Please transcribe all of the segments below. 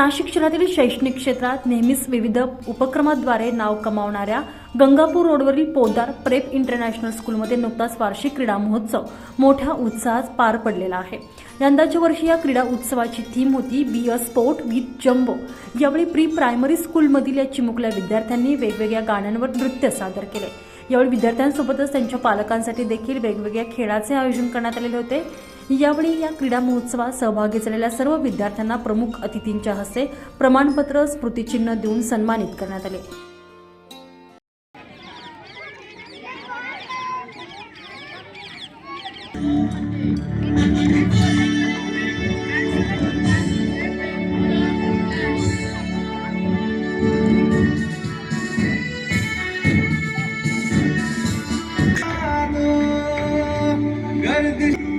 नाशिक शहरातील शैक्षणिक क्षेत्रात नेहमीच विविध उपक्रमाद्वारे नाव कमावणाऱ्या गंगापूर रोडवरील पोदार प्रेप इंटरनॅशनल स्कूलमध्ये नुकताच वार्षिक क्रीडा महोत्सव मोठ्या उत्साहात पार पडलेला आहे. यंदाच्या वर्षी या क्रीडा उत्सवाची थीम होती be a sport with jumbo. यावेळी प्री प्रायमरी स्कूलमधील या चिमुकल्या विद्यार्थ्यांनी वेगवेगळ्या गाण्यांवर नृत्य सादर केले. यावेळी विद्यार्थ्यांसोबतच त्यांच्या पालकांसाठी देखील वेगवेगळ्या खेळाचे आयोजन करण्यात आलेले होते. यावेळी या क्रीडा महोत्सवात सहभागी झालेल्या सर्व विद्यार्थ्यांना प्रमुख अतिथींच्या हस्ते प्रमाणपत्र स्मृतिचिन्ह देऊन सन्मानित करण्यात आले. गर्दिश You.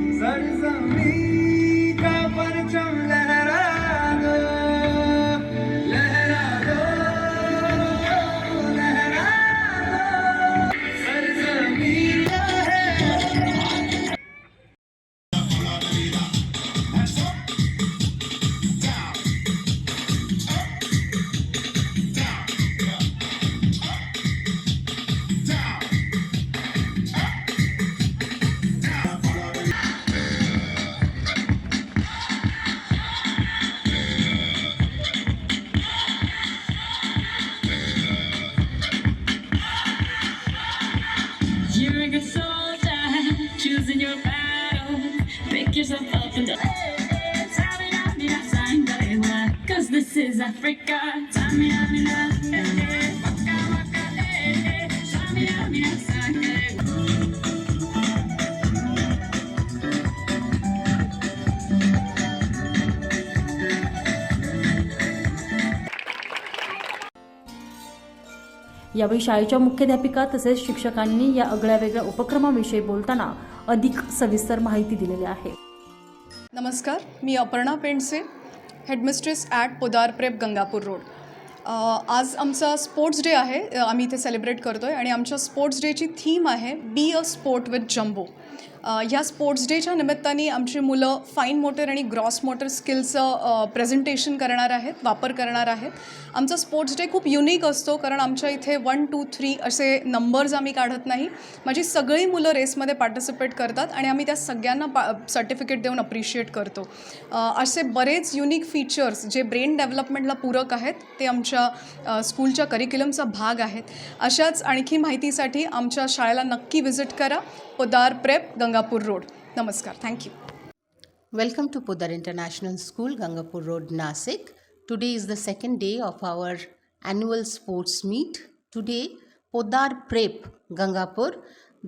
like a soldier, choosing your battle. Pick yourself up and go. Cause this is Africa. Tamina, eh, eh, eh, Tamina, यावेळी शाळेच्या मुख्याध्यापिका तसेच शिक्षकांनी या आगळ्या वेगळ्या उपक्रमाविषयी बोलताना अधिक सविस्तर माहिती दिलेली आहे. नमस्कार मी Aparna Pendse headmistress at Podar prep Gangapur Road आज आमचा स्पोर्ट्स डे आहे आम्ही इथे सेलिब्रेट करतो आहे आणि आमच्या स्पोर्ट्स डेची थीम आहे be a sport with jumbo ह्या स्पोर्ट्स डेच्या निमित्ताने आमची मुलं फाईन मोटर आणि ग्रॉस मोटर स्किल्सचं प्रेझेंटेशन करणार आहेत वापर करणार आहेत. आमचा स्पोर्ट्स डे खूप युनिक असतो कारण आमच्या इथे वन टू थ्री असे नंबर्स आम्ही काढत नाही. माझी सगळी मुलं रेसमध्ये पार्टिसिपेट करतात आणि आम्ही त्या सगळ्यांना पा सर्टिफिकेट देऊन अप्रिशिएट करतो. असे बरेच युनिक फीचर्स जे ब्रेन डेव्हलपमेंटला पूरक आहेत ते आमच्या स्कूलच्या करिक्युलमचा भाग आहेत. अशाच आणखी माहितीसाठी आमच्या शाळेला नक्की व्हिजिट करा. Podar Prep, Gangapur Road. Namaskar. Thank you. Welcome to Podar International School, Gangapur Road, Nasik. Today is the second day of our annual sports meet. Today, Podar Prep, Gangapur.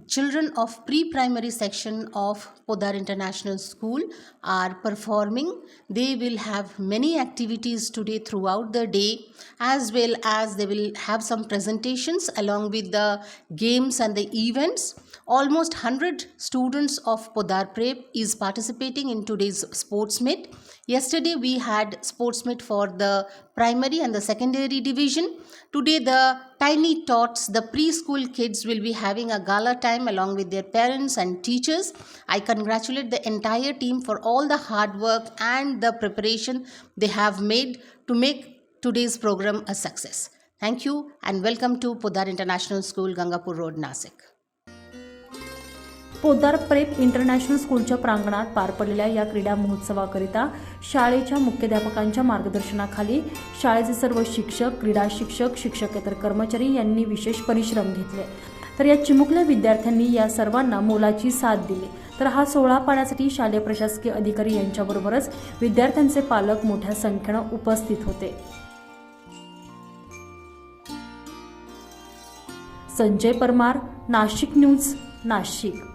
Children of pre primary section of Podar International School are performing. They will have many activities today throughout the day, as well as they will have some presentations along with the games and the events. Almost 100 students of Podar Prep is participating in today's sports meet. Yesterday we had sports meet for the primary and the secondary division. Today the tiny tots, the preschool kids will be having a gala time along with their parents and teachers. I congratulate the entire team for all the hard work and the preparation they have made to make today's program a success. Thank you and welcome to Podar International School, Gangapur Road, Nasik. Podar prep international स्कूलच्या प्रांगणात पार पडलेल्या या क्रीडा महोत्सवाकरिता शाळेच्या मुख्याध्यापकांच्या मार्गदर्शनाखाली शाळेचे सर्व शिक्षक क्रीडा शिक्षक शिक्षकेतर कर्मचारी यांनी विशेष परिश्रम घेतले. तर या चिमुकल्या विद्यार्थ्यांनी या सर्वांना मोलाची साथ दिली. तर हा सोहळा पाहण्यासाठी शालेय प्रशासकीय अधिकारी यांच्याबरोबरच विद्यार्थ्यांचे पालक मोठ्या संख्येनं उपस्थित होते. संजय परमार नाशिक न्यूज नाशिक.